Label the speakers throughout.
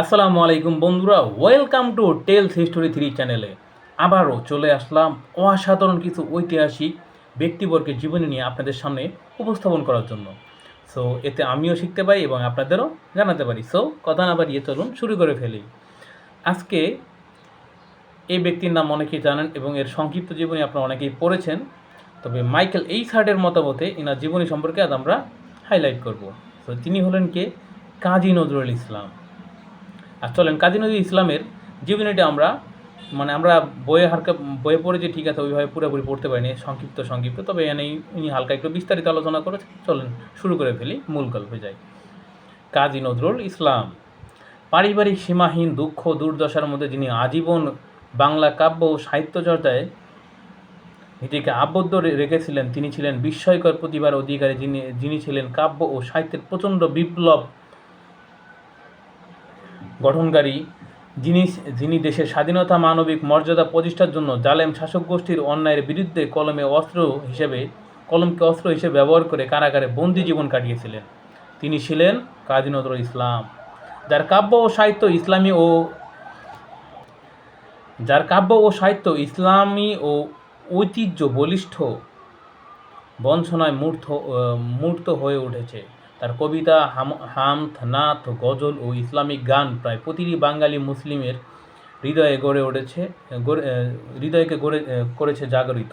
Speaker 1: আসসালামু আলাইকুম বন্ধুরা welcome to tales history three চ্যানেলে আবারও চলে আসলাম অসাধারণ কিছু ঐতিহাসিক ব্যক্তিবর্গের জীবনী নিয়ে আপনাদের সামনে উপস্থাপন করার জন্য। সো এতে আমিও শিখতে পারি এবং আপনাদেরও জানাতে পারি। সো কথা না বাড়িয়ে চলুন, শুরু করে ফেলি। আজকে এই ব্যক্তির নাম অনেকেই জানেন এবং এর সংক্ষিপ্ত জীবনী আপনারা অনেকেই পড়েছেন। তবে মাইকেল এই সার্টের মতামতে এনার জীবনী সম্পর্কে আজ আমরা হাইলাইট করব। তো তিনি হলেন কে? কাজী নজরুল ইসলাম। আর চলেন কাজী নজরুল ইসলামের জীবনীটা আমরা মানে আমরা বইয়ে হালকা বইয়ে পড়ে যে ঠিক আছে, ওইভাবে পুরোপুরি পড়তে পারিনি, সংক্ষিপ্ত সংক্ষিপ্ত, তবে এনে উনি হালকা একটু বিস্তারিত আলোচনা করে চলেন, শুরু করে ফেলি, মূল গল্পে যাই। কাজী নজরুল ইসলাম, পারিবারিক সীমাহীন দুঃখ, দুর্দশার মধ্যে যিনি আজীবন বাংলা কাব্য ও সাহিত্য চর্চায় নিজেকে আবদ্ধ রেখেছিলেন, তিনি ছিলেন বিস্ময়কর প্রতিভার অধিকারী, যিনি যিনি ছিলেন কাব্য ও সাহিত্যের প্রচণ্ড বিপ্লব গঠনকারী, যিনি যিনি দেশের স্বাধীনতা মানবিক মর্যাদা প্রতিষ্ঠার জন্য জালেম শাসক গোষ্ঠীর অন্যায়ের বিরুদ্ধে কলমে অস্ত্র হিসেবে, কলমকে অস্ত্র হিসেবে ব্যবহার করে কারাগারে বন্দি জীবন কাটিয়েছিলেন। তিনি ছিলেন কাজী নজরুল ইসলাম, যার কাব্য ও সাহিত্য ইসলামী ও, যার কাব্য ও সাহিত্য ইসলামী ও ঐতিহ্য বলিষ্ঠ বঞ্চনায় মূর্ত মূর্ত হয়ে উঠেছে। তার কবিতা হাম, হামথ নাথ গজল ও ইসলামিক গান প্রায় প্রতিটি বাঙালি মুসলিমের হৃদয়ে গড়ে উঠেছে হৃদয়কে গড়ে করেছে জাগরিত।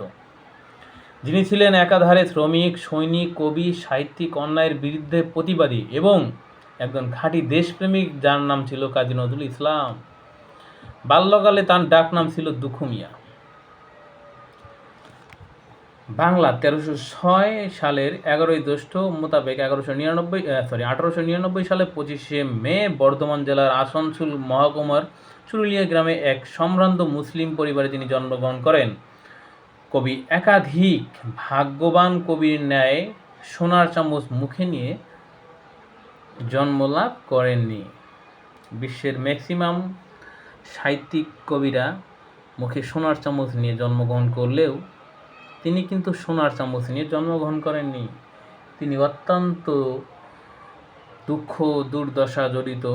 Speaker 1: যিনি ছিলেন একাধারে শ্রমিক, সৈনিক, কবি, সাহিত্যিক, অন্যায়ের বিরুদ্ধে প্রতিবাদী এবং একজন খাঁটি দেশপ্রেমিক যার নাম ছিল কাজী নজরুল ইসলাম। বাল্যকালে তার ডাক নাম ছিল দুখু মিয়া। বাংলা তেরোশো ছয় সালের এগারোই জ্যৈষ্ঠ মোতাবেক এগারোশো নিরানব্বই সরি আঠারোশো নিরানব্বই সালে পঁচিশে মে বর্ধমান জেলার আসানসোল মহকুমার চুরুলিয়া গ্রামে এক সম্ভ্রান্ত মুসলিম পরিবারে তিনি জন্মগ্রহণ করেন। কবি একাধিক ভাগ্যবান কবির ন্যায় সোনার চামচ মুখে নিয়ে জন্মলাভ করেননি। বিশ্বের ম্যাক্সিমাম সাহিত্যিক কবিরা মুখে সোনার চামচ নিয়ে জন্মগ্রহণ করলেও তিনি কিন্তু সোনার চামচ নিয়ে জন্মগ্রহণ করেননি। তিনি অত্যন্ত দুঃখ, দুর্দশা জড়িত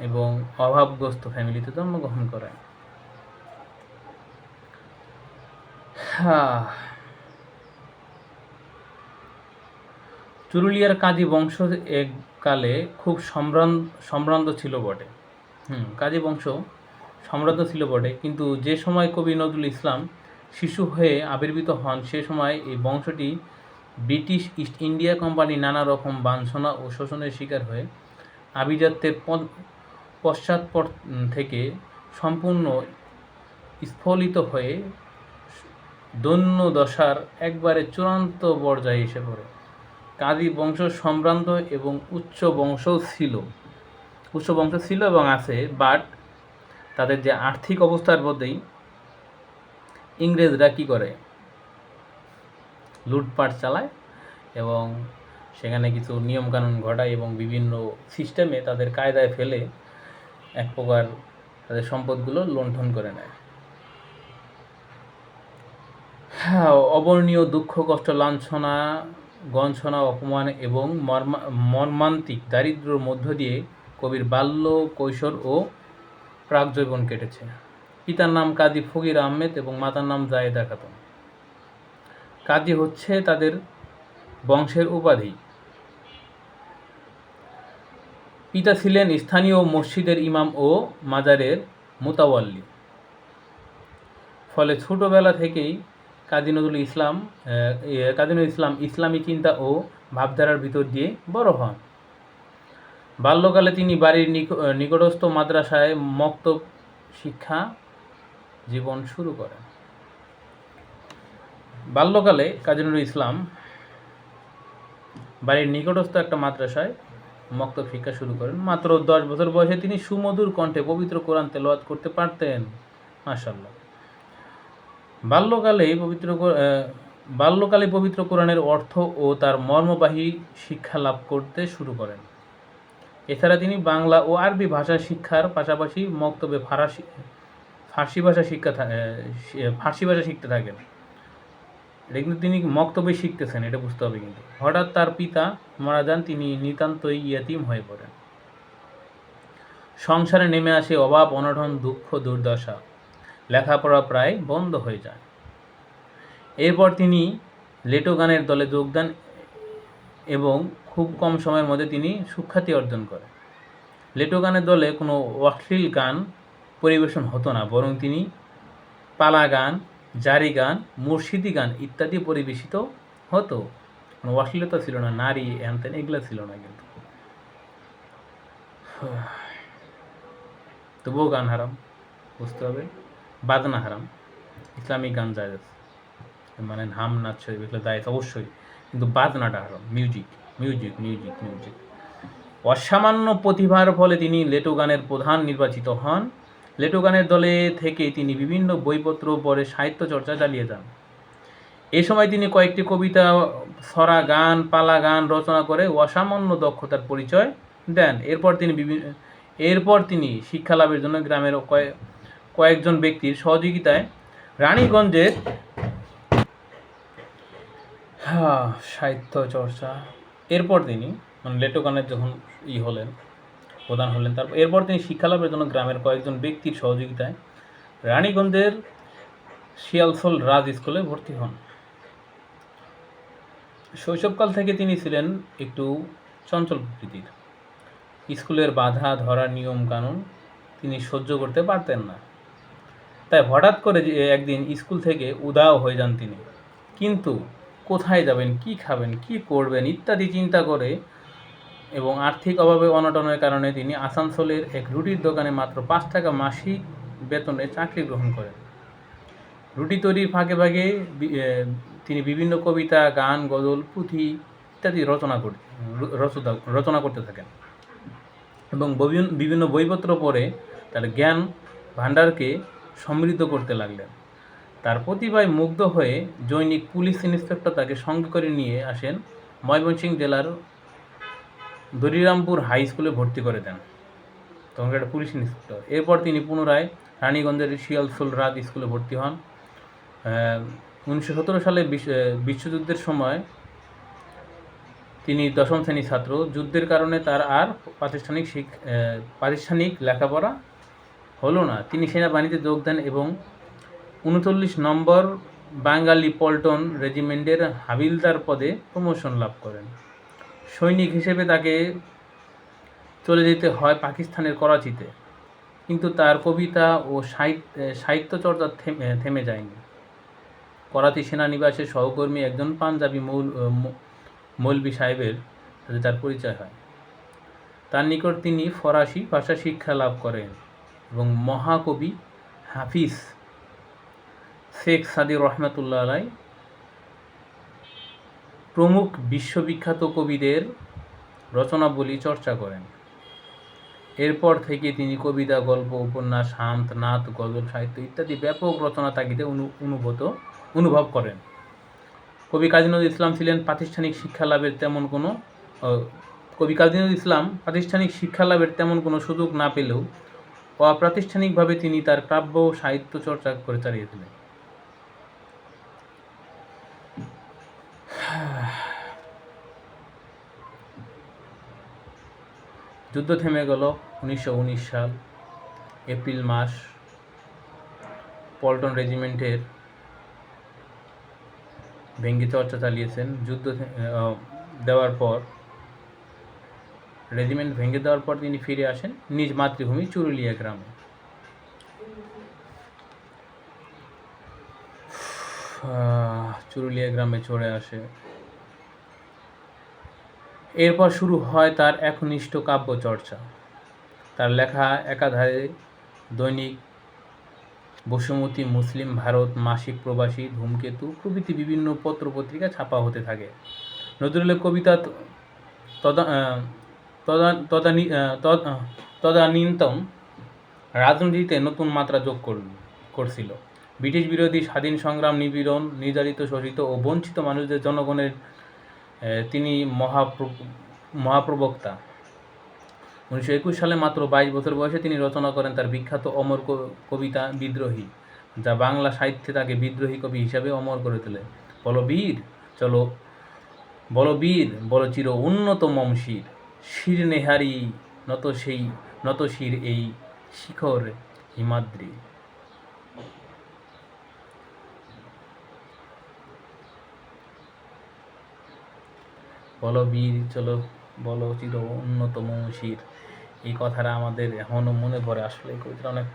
Speaker 1: এবং অভাবগ্রস্ত ফ্যামিলিতে জন্মগ্রহণ করেন। চুরুলিয়ার কাজী বংশ এককালে খুব সম্ভ্রান্ত ছিল বটে। হুম, কাজী বংশ সম্ভ্রান্ত ছিল বটে। কিন্তু যে সময় কবি নজরুল ইসলাম শিশু হয়ে আবির্ভূত হন, সে সময় এই বংশটি ব্রিটিশ ইস্ট ইন্ডিয়া কোম্পানি নানা রকম বাঞ্ছনা ও শোষণের শিকার হয়ে আভিজাত্যের পশ্চাৎপট থেকে সম্পূর্ণ স্ফলিত হয়ে দৈন্য দশার একবারে চূড়ান্ত পর্যায়ে এসে পড়ে। কাজী বংশ সম্ভ্রান্ত এবং উচ্চ বংশ ছিল। উচ্চ বংশ ছিল এবং আছে বাট তাদের যে আর্থিক অবস্থার মধ্যেই ইংরেজরা কী করে? লুটপাট চালায় এবং সেখানে কিছু নিয়মকানুন ঘটায় এবং বিভিন্ন সিস্টেমে তাদের কায়দায় ফেলে এক প্রকার তাদের সম্পদগুলো লুণ্ঠন করে নেয়। হ্যাঁ অবর্ণীয় দুঃখ, কষ্ট, লাঞ্ছনা, গঞ্ছনা, অপমান এবং মর্মান্তিক দারিদ্র্যর মধ্য দিয়ে কবির বাল্য, কৈশোর ও প্রাকজৈবন কেটেছে। পিতার নাম কাজী ফকির আহমেদ এবং মাতার নাম জায়েদা খাতুন। কাজী হচ্ছে তাদের বংশের উপাধি। পিতা ছিলেন স্থানীয় মসজিদের ইমাম ও মাজারের মোতাওয়াল্লি। ফলে ছোটবেলা থেকেই কাজী নজরুল ইসলাম কাজী নজরুল ইসলাম ইসলামী চিন্তা ও ভাবধারার ভিতর দিয়ে বড় হন। বাল্যকালে তিনি বাড়ির নিক- নিকটস্থ মাদ্রাসায় মক্তব শিক্ষা জীবন শুরু করেন বাল্যকালে কাজী ইসলাম বাড়ির নিকটস্থ একটা মাদ্রাসায় মক্তব শিক্ষা শুরু করেন। মাত্র দশ বছর বয়সে তিনি সুমধুর কণ্ঠে পবিত্র কোরআন তেলাওয়াত করতে পারতেন। মাশাল্লাহ বাল্যকালে পবিত্র বাল্যকালে পবিত্র কোরআনের অর্থ ও তার মর্মবাহী শিক্ষা লাভ করতে শুরু করেন। এছাড়া তিনি বাংলা ও আরবি ভাষা শিক্ষার পাশাপাশি মক্তবে ফারাসি ফার্সি ভাষা শিক্ষা ফার্সি ভাষা শিখতে থাকেন। এটা কিন্তু তিনি মক্তবে শিখতেছেন, এটা বুঝতে হবে কিন্তু। হঠাৎ তার পিতা মারা যান, তিনি নিতান্তই ইয়াতিম হয়ে পড়েন। সংসারে নেমে আসে অভাব, অনটন, দুঃখ, দুর্দশা। লেখাপড়া প্রায় বন্ধ হয়ে যায়। এরপর তিনি লেটো গানের দলে যোগ দেন এবং খুব কম সময়ের মধ্যে তিনি সুখ্যাতি অর্জন করেন। লেটো গানের দলে কোনো অশ্লীল গান পরিবেশন হতো না, বরং তিনি পালা গান জারি গান মুর্শিদি গান ইত্যাদি পরিবেশিত হতো। অশ্লীলতা ছিল না, নারী হ্যান ত্যান এগুলো ছিল না কিন্তু। তবুও গান হারাম, বুঝতে হবে। বাজনা হারাম, ইসলামিক গান জায়েজ। মানে হাম, নাচ এগুলো জায়েজ অবশ্যই, কিন্তু বাজনাটা হারাম, মিউজিক মিউজিক মিউজিক মিউজিক। অসামান্য প্রতিভার ফলে তিনি লেটো গানের প্রধান নির্বাচিত হন। লেটো গানের দলে থেকে তিনি বিভিন্ন বইপত্র পড়ে সাহিত্য চর্চা চালিয়ে যান। এ সময় তিনি কয়েকটি কবিতা ছড়া গান পালা গান রচনা করে অসামান্য দক্ষতার পরিচয় দেন। এরপর তিনি বিভিন্ন এরপর তিনি শিক্ষা লাভের জন্য গ্রামের কয়েক কয়েকজন ব্যক্তির সহযোগিতায় রানীগঞ্জের হ্যাঁ, সাহিত্য চর্চা। এরপর তিনি মানে লেটো গানের যখন ই হলেন প্রধান হলেন। তারপর এরপর তিনি শিক্ষা লাভের জন্য গ্রামের কয়েকজন ব্যক্তির সহযোগিতায় রানীগঞ্জের শিয়ালসোল রাজ স্কুলে ভর্তি হন। শৈশবকাল থেকে তিনি ছিলেন একটু চঞ্চল প্রকৃতির। স্কুলের বাধা ধরা নিয়ম কানুন তিনি সহ্য করতে পারতেন না। তাই হঠাৎ করে যে একদিন স্কুল থেকে উদাও হয়ে যান তিনি। কিন্তু কোথায় যাবেন, কি খাবেন, কি করবেন ইত্যাদি চিন্তা করে এবং আর্থিক অভাবে অনটনের কারণে তিনি আসানসোলের এক রুটির দোকানে মাত্র পাঁচ টাকা মাসিক বেতনে চাকরি গ্রহণ করেন। রুটি তৈরির ফাঁকে ফাঁকে তিনি বিভিন্ন কবিতা, গান, গজল, পুঁথি ইত্যাদি রচনা করতে রচনা করতে থাকেন এবং বিভিন্ন বইপত্র পড়ে তার জ্ঞান ভাণ্ডারকে সমৃদ্ধ করতে লাগলেন। তার প্রতিভায় মুগ্ধ হয়ে জৈনিক পুলিশ ইন্সপেক্টর তাকে সঙ্গে করে নিয়ে আসেন ময়মনসিংহ জেলার দরিরামপুর হাই স্কুলে ভর্তি করে দেন। তখন একটা পুলিশ ইন্সপেক্টর। এরপর তিনি পুনরায় রানীগঞ্জের শিয়ালসোল রাত স্কুলে ভর্তি হন। উনিশশো সতেরো সালে বিশ্বযুদ্ধের সময় তিনি দশম শ্রেণির ছাত্র। যুদ্ধের কারণে তার আর প্রাতিষ্ঠানিক শিক প্রাতিষ্ঠানিক লেখাপড়া হলো না। তিনি সেনাবাহিনীতে যোগ দেন এবং উনচল্লিশ নম্বর বাঙালি পল্টন রেজিমেন্টের হাবিলদার পদে প্রমোশন লাভ করেন। সৈনিক হিসেবে তাকে চলে যেতে হয় পাকিস্তানের করাচিতে। কিন্তু তার কবিতা ও সাহিত্য সাহিত্য চর্চা থেমে থেমে যায়নি। করাচি সেনানিবাসের সহকর্মী একজন পাঞ্জাবি মৌল মৌলবি সাহেবের সাথে তার পরিচয় হয়। তার নিকট তিনি ফরাসি ভাষা শিক্ষা লাভ করেন এবং মহাকবি হাফিজ শেখ সাদি রহমতুল্লাহ আলাই প্রমুখ বিশ্ববিখ্যাত কবিদের রচনাবলী চর্চা করেন। এরপর থেকে তিনি কবিতা, গল্প, উপন্যাস শান্ত নাত, গজল, সাহিত্য ইত্যাদি ব্যাপক রচনা তাগিদে অনু অনুভূত, অনুভব করেন। কবি কাজী নজরুল ইসলাম ছিলেন প্রাতিষ্ঠানিক শিক্ষা লাভের তেমন কোনো কবি কাজী নজরুল ইসলাম প্রাতিষ্ঠানিক শিক্ষা লাভের তেমন কোনো সুযোগ না পেলেও অপ্রাতিষ্ঠানিকভাবে তিনি তার কাব্য সাহিত্য চর্চা করে চালিয়েছিলেন যুদ্ধ থেমে গেল উনিশশো উনিশ সাল, এপ্রিল মাস। পল্টন রেজিমেন্টের ভেঙ্গি চর্চা চালিয়েছেন। যুদ্ধ দেওয়ার পর, রেজিমেন্ট ভেঙে দেওয়ার পর তিনি ফিরে আসেন নিজ মাতৃভূমি চুরুলিয়া গ্রামে। চুরুলিয়া গ্রামে চড়ে আসে এরপর শুরু হয় তার একনিষ্ঠ কাব্য চর্চা। তার লেখা একাধারে দৈনিক বসুমতী মুসলিম ভারত মাসিক প্রবাসী ধূমকেতু প্রভৃতি বিভিন্ন পত্র পত্রিকা ছাপা হতে থাকে। নজরুলের কবিতা ত- তদা তদা- তদানি আহ, তদ- আহ, তদানীন্তন রাজনীতিতে নতুন মাত্রা যোগ করছিল। ব্রিটিশ বিরোধী স্বাধীন সংগ্রাম নিপীড়ন নির্যাতিত শোষিত ও বঞ্চিত মানুষদের জনগণের তিনি মহাপ্র মহাপ্রবক্তা। উনিশশো একুশ সালে মাত্র বাইশ বছর বয়সে তিনি রচনা করেন তার বিখ্যাত অমর কবিতা বিদ্রোহী, যা বাংলা সাহিত্যে তাকে বিদ্রোহী কবি হিসাবে অমর করে তোলে। বলো বীর, চলো। বলো বীর, বলো চির উন্নত মমশির, শির নেহারি, নত সেই, নত শির এই শিখর হিমাদ্রি। বলো বীর, চলো বলো চির উন্নতম শির। এই কথাটা আমাদের এখনও মনে পড়ে। আসলে এই কবিতাটা অনেক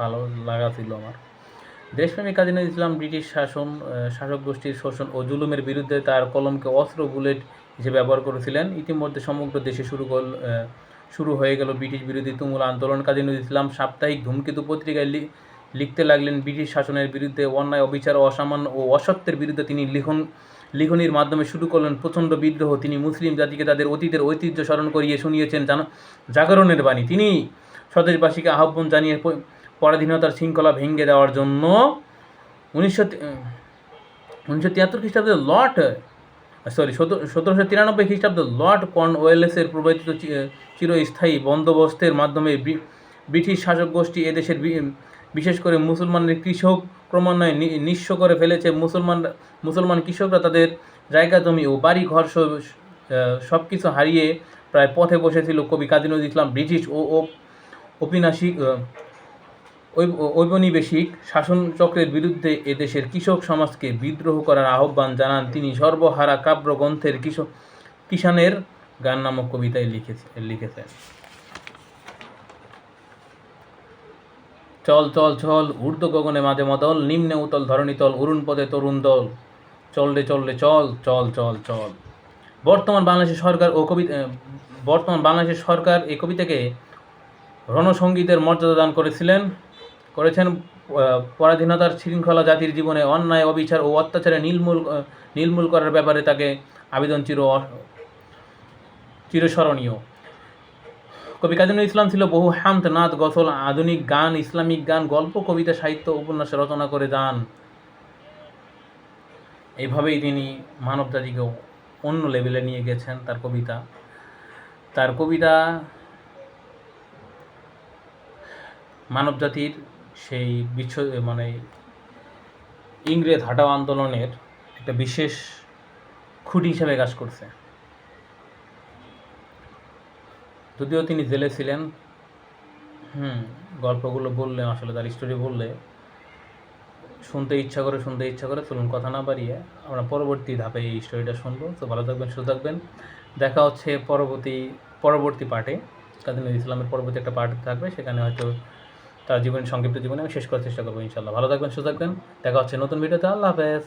Speaker 1: ভালো লাগা ছিল আমার। দেশপ্রেমিক কাজী নজরুল ইসলাম, ব্রিটিশ শাসন শাসক গোষ্ঠীর শোষণ ও জুলুমের বিরুদ্ধে তার কলমকে অস্ত্র, বুলেট হিসেবে ব্যবহার করেছিলেন। ইতিমধ্যে সমগ্র দেশে শুরু করল শুরু হয়ে গেল ব্রিটিশ বিরোধী তুমুল আন্দোলন। কাজী নজরুল ইসলাম সাপ্তাহিক ধূমকেতু পত্রিকায় লিখতে লাগলেন, ব্রিটিশ শাসনের বিরুদ্ধে অন্যায়, অবিচার, অসামান্য ও অসত্যের বিরুদ্ধে তিনি লিখন লিখনির মাধ্যমে শুরু করলেন প্রচণ্ড বিদ্রোহ। তিনি মুসলিম জাতিকে তাদের অতীতের ঐতিহ্য স্মরণ করিয়ে শুনিয়েছেন জাগরণের বাণী। তিনি স্বদেশবাসীকে আহ্বান জানিয়ে পরাধীনতার শৃঙ্খলা ভেঙে দেওয়ার জন্য উনিশশো উনিশশো তিয়াত্তর খ্রিস্টাব্দে লর্ড সরি সতেরোশো তিরানব্বই খ্রিস্টাব্দে লর্ড কর্নওয়েলেসের প্রবর্তিত চি- চিরস্থায়ী বন্দোবস্তের মাধ্যমে ব্রিটিশ শাসক গোষ্ঠী এদেশের বিশেষ করে মুসলমানের কৃষক ক্রমান্বয়ে নিঃস্ব করে ফেলেছে। মুসলমান মুসলমান কৃষকরা তাদের জায়গা, জমি ও বাড়ি ঘর সব কিছু হারিয়ে প্রায় পথে বসেছিল কবি কাজী নজরুল ইসলাম, ব্রিটিশ ও ঔপনিবেশিক ঔপনিবেশিক শাসনচক্রের বিরুদ্ধে এদেশের কৃষক সমাজকে বিদ্রোহ করার আহ্বান জানান তিনি। সর্বহারা কাব্য গ্রন্থের কৃষক কিষাণের গান নামক কবিতায় লিখেছে, লিখেছেন। চল চল চল ঊর্ধ্ব গগনে মাঝে মদল নিম্নে উতল ধরণীতল অরুণ পদে তরুণ দল। চল রে চল রে চল চল চল চল। বর্তমান বাংলাদেশের সরকার ও কবিতা বর্তমান বাংলাদেশের সরকার এই কবিতাকে রণসঙ্গীতের মর্যাদা দান করেছিলেন। করেছেন পরাধীনতার শৃঙ্খলা জাতির জীবনে অন্যায় অবিচার ও অত্যাচারে নির্মূল আহ, নির্মূল করার ব্যাপারে তাকে আবেদন চির চিরস্মরণীয়। কবি কাজী ইসলাম ছিল বহু হামদ নাদ গজল, আধুনিক গান, ইসলামিক গান, গল্প, কবিতা, সাহিত্য, উপন্যাস রচনা করে যান। এইভাবেই তিনি মানব জাতিকে অন্য লেভেলে নিয়ে গেছেন তার কবিতা। তার কবিতা মানব জাতির সেই বিচ্ছ মানে ইংরেজ হাঁটাও আন্দোলনের একটা বিশেষ খুঁটি হিসেবে কাজ করছে। যদিও তিনি জেলে ছিলেন, হুম, গল্পগুলো বললে, আসলে তার স্টোরি বললে, শুনতে ইচ্ছা করে, শুনতে ইচ্ছা করে, চলুন কথা না বাড়িয়ে আমরা পরবর্তী ধাপে এই স্টোরিটা শুনব। তো ভালো থাকবেন, সুস্থ থাকবেন। দেখা হচ্ছে পরবর্তী পরবর্তী পার্টে কাজী নজরুল ইসলামের পরবর্তী একটা পার্ট থাকবে, সেখানে হয়তো তার জীবন, সংক্ষিপ্ত জীবনে আমি শেষ করার চেষ্টা করব ইনশাল্লাহ ভালো থাকবেন, সুস্থ থাকবেন। দেখা হচ্ছে নতুন ভিডিওতে আল্লাহ হাফেজ।